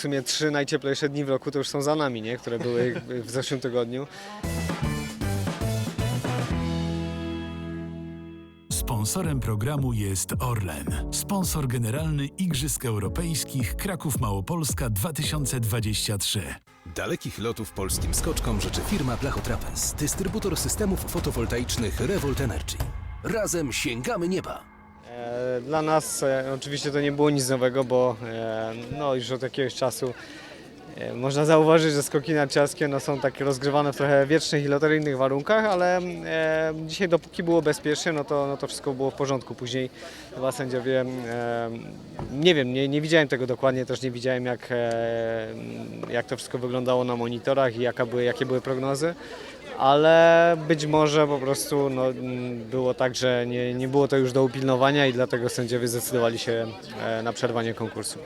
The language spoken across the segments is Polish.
sumie trzy najcieplejsze dni w roku to już są za nami, nie? które były w zeszłym tygodniu. Sponsorem programu jest Orlen, sponsor generalny Igrzysk Europejskich Kraków Małopolska 2023. Dalekich lotów polskim skoczkom życzy firma Blachotrapez, dystrybutor systemów fotowoltaicznych Revolt Energy. Razem sięgamy nieba! E, Dla nas e, oczywiście to nie było nic nowego, bo e, no, już od jakiegoś czasu można zauważyć, że skoki narciarskie no, są takie rozgrywane w trochę wiecznych i loteryjnych warunkach, ale e, dzisiaj dopóki było bezpiecznie, no to, no to wszystko było w porządku. Później chyba sędziowie, e, nie wiem, nie, nie widziałem tego dokładnie, też nie widziałem jak, e, jak to wszystko wyglądało na monitorach i jaka były, jakie były prognozy ale być może po prostu no, mm, było tak, że nie, nie było to już do upilnowania i dlatego sędziowie zdecydowali się e, na przerwanie konkursu.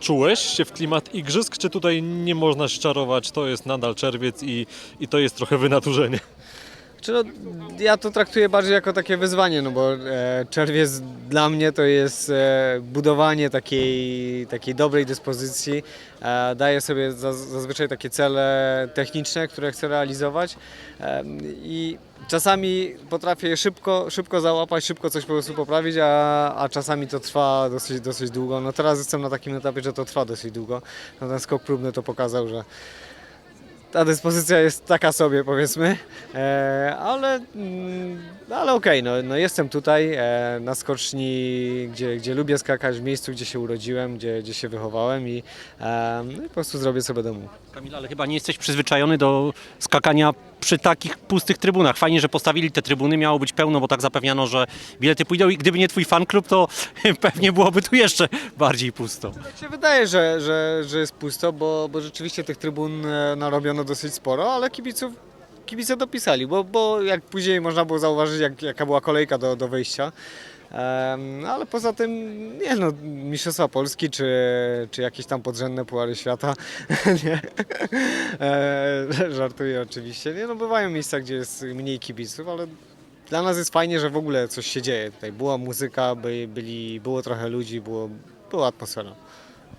Czułeś się w klimat igrzysk, czy tutaj nie można się czarować, to jest nadal czerwiec i, i to jest trochę wynaturzenie? Czy no, ja to traktuję bardziej jako takie wyzwanie, no bo e, czerwiec dla mnie to jest e, budowanie takiej, takiej dobrej dyspozycji. E, daję sobie zaz, zazwyczaj takie cele techniczne, które chcę realizować e, i czasami potrafię szybko, szybko załapać, szybko coś po prostu poprawić, a, a czasami to trwa dosyć, dosyć długo. No teraz jestem na takim etapie, że to trwa dosyć długo. No ten skok próbny to pokazał, że ta dyspozycja jest taka sobie powiedzmy, e, ale, mm, ale okej, no, no jestem tutaj e, na skoczni, gdzie, gdzie lubię skakać, w miejscu, gdzie się urodziłem, gdzie, gdzie się wychowałem i, e, no i po prostu zrobię sobie domu. Kamil, ale chyba nie jesteś przyzwyczajony do skakania przy takich pustych trybunach. Fajnie, że postawili te trybuny, miało być pełno, bo tak zapewniano, że bilety pójdą i gdyby nie twój fan klub, to pewnie byłoby tu jeszcze bardziej pusto. Tak się wydaje, że, że, że jest pusto, bo, bo rzeczywiście tych trybun e, narobiono dosyć sporo, ale kibiców kibice dopisali, bo, bo jak później można było zauważyć, jak, jaka była kolejka do, do wyjścia. Em, ale poza tym, nie no, Mistrzostwa Polski czy, czy jakieś tam podrzędne Puchary Świata, nie, e, żartuję oczywiście, nie no, bywają miejsca, gdzie jest mniej kibiców, ale dla nas jest fajnie, że w ogóle coś się dzieje tutaj. Była muzyka, by, byli, było trochę ludzi, było, była atmosfera.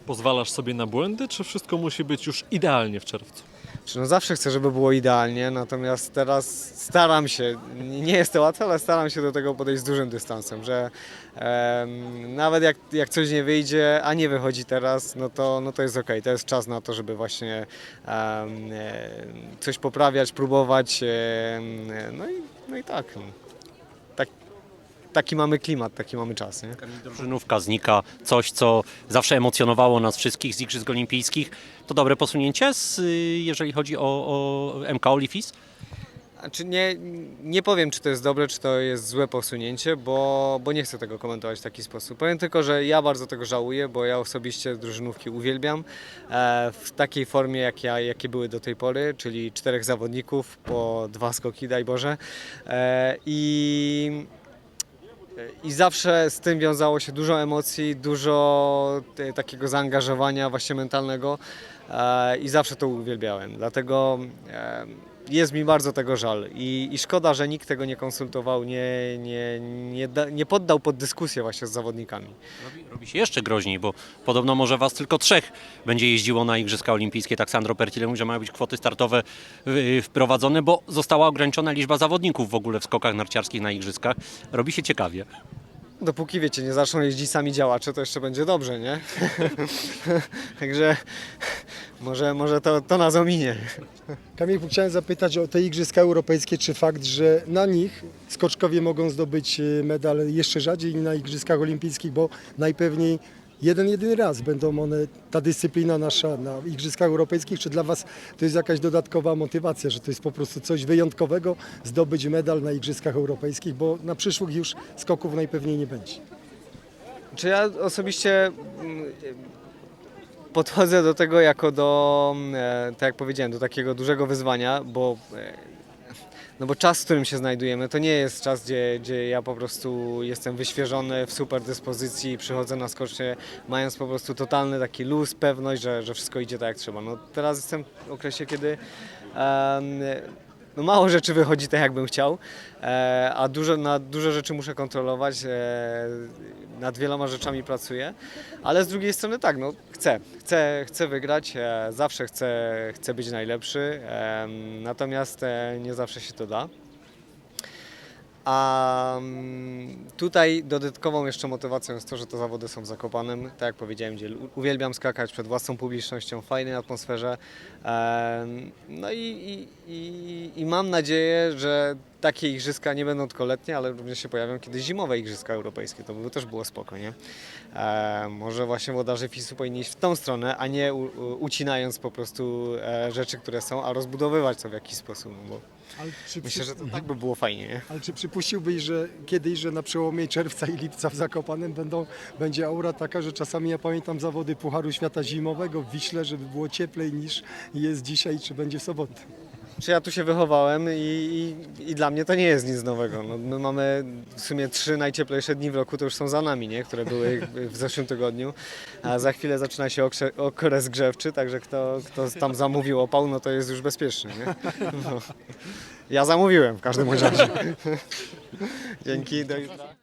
Pozwalasz sobie na błędy, czy wszystko musi być już idealnie w czerwcu? No zawsze chcę, żeby było idealnie, natomiast teraz staram się, nie jest to łatwe, ale staram się do tego podejść z dużym dystansem, że em, nawet jak, jak coś nie wyjdzie, a nie wychodzi teraz, no to, no to jest ok, to jest czas na to, żeby właśnie e, coś poprawiać, próbować, em, no, i, no i tak. tak. Taki mamy klimat, taki mamy czas, nie? Drużynówka znika, coś co zawsze emocjonowało nas wszystkich z Igrzysk Olimpijskich. To dobre posunięcie, z, y, jeżeli chodzi o, o MK Olifis? Znaczy nie, nie powiem, czy to jest dobre, czy to jest złe posunięcie, bo, bo nie chcę tego komentować w taki sposób. Powiem tylko, że ja bardzo tego żałuję, bo ja osobiście drużynówki uwielbiam e, w takiej formie, jak ja, jakie były do tej pory, czyli czterech zawodników po dwa skoki, daj Boże. E, I i zawsze z tym wiązało się dużo emocji, dużo te, takiego zaangażowania właśnie mentalnego e, i zawsze to uwielbiałem. Dlatego e, jest mi bardzo tego żal I, i szkoda, że nikt tego nie konsultował, nie, nie, nie, nie poddał pod dyskusję właśnie z zawodnikami. Robi, robi się jeszcze groźniej, bo podobno może was tylko trzech będzie jeździło na Igrzyska Olimpijskie. Tak Sandro Pertile mówi, że mają być kwoty startowe y, wprowadzone, bo została ograniczona liczba zawodników w ogóle w skokach narciarskich na Igrzyskach. Robi się ciekawie. Dopóki wiecie, nie zaczną jeździć sami działacze, to jeszcze będzie dobrze, nie? Także może, może to, to nas ominie. Kamil, chciałem zapytać o te Igrzyska Europejskie, czy fakt, że na nich skoczkowie mogą zdobyć e, medal jeszcze rzadziej niż na Igrzyskach Olimpijskich, bo najpewniej jeden, jedyny raz będą one, ta dyscyplina nasza na Igrzyskach Europejskich, czy dla Was to jest jakaś dodatkowa motywacja, że to jest po prostu coś wyjątkowego zdobyć medal na Igrzyskach Europejskich, bo na przyszłych już skoków najpewniej nie będzie. Czy ja osobiście mm, podchodzę do tego jako do, e, tak jak powiedziałem, do takiego dużego wyzwania, bo, e, no bo czas, w którym się znajdujemy, to nie jest czas, gdzie, gdzie ja po prostu jestem wyświeżony, w super dyspozycji, przychodzę na skocznie, mając po prostu totalny taki luz, pewność, że, że wszystko idzie tak jak trzeba. No teraz jestem w okresie, kiedy em, no mało rzeczy wychodzi tak, jakbym chciał, e, a dużo, na dużo rzeczy muszę kontrolować, e, nad wieloma rzeczami pracuję, ale z drugiej strony tak, no chcę, chcę, chcę wygrać, e, zawsze chcę, chcę być najlepszy, natomiast nie zawsze się to da. A mm, tutaj dodatkową jeszcze motywacją jest to, że te zawody są w Zakopanem. Tak jak powiedziałem, gdzie uwielbiam skakać przed własną publicznością, w fajnej atmosferze. No i, i, i, i mam nadzieję, że takie igrzyska nie będą tylko letnie, ale również się pojawią kiedyś zimowe igrzyska europejskie. To by też było spoko, nie? Może właśnie włodarze FIS-u powinni iść w tą stronę, a nie ucinając po prostu e, rzeczy, które są, a rozbudowywać to w jakiś sposób. No bo myślę, że to tak by było fajnie, nie? ale czy przypuściłbyś, że kiedyś, że na przełomie czerwca i lipca w Zakopanem będą, będzie aura taka, że czasami ja pamiętam zawody Pucharu Świata Zimowego w Wiśle, żeby było cieplej niż jest dzisiaj, czy będzie w sobotę. Czy ja tu się wychowałem i, i, i dla mnie to nie jest nic nowego. No, my mamy w sumie trzy najcieplejsze dni w roku, to już są za nami, nie? które były w zeszłym tygodniu. A za chwilę zaczyna się okrze- okres grzewczy, także kto, kto tam zamówił opał, no to jest już bezpieczny. Nie? No. Ja zamówiłem w każdym razie. Dzięki, do jutra.